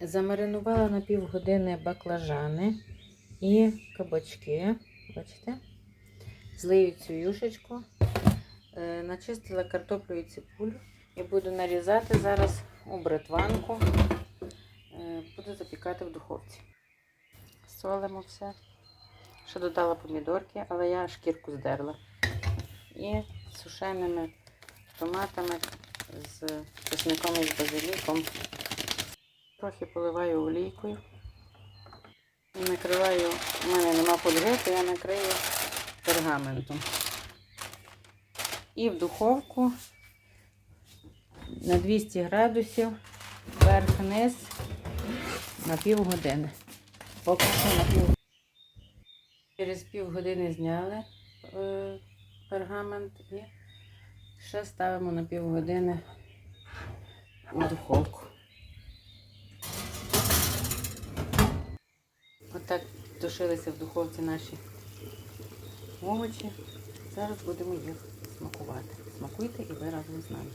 Замаринувала на півгодини баклажани і кабачки. Бачите? Злию цю юшечку. Е, Начистила картоплю і цибулю. І буду нарізати зараз у бритванку. Е, Буду запікати в духовці. Солимо все. Ще додала помідорки, але я шкірку здерла. І сушеними томатами, з чесником і з базиліком. Трохи поливаю олійкою. Накриваю, у мене нема фольги, я накрию пергаментом. І в духовку на 200 градусів верх-низ на півгодини. Поки що на пів. Через півгодини зняли е, пергамент і ще ставимо на півгодини у духовку. Отак тушилися в духовці наші овочі. Зараз будемо їх смакувати. Смакуйте і ви разом з нами.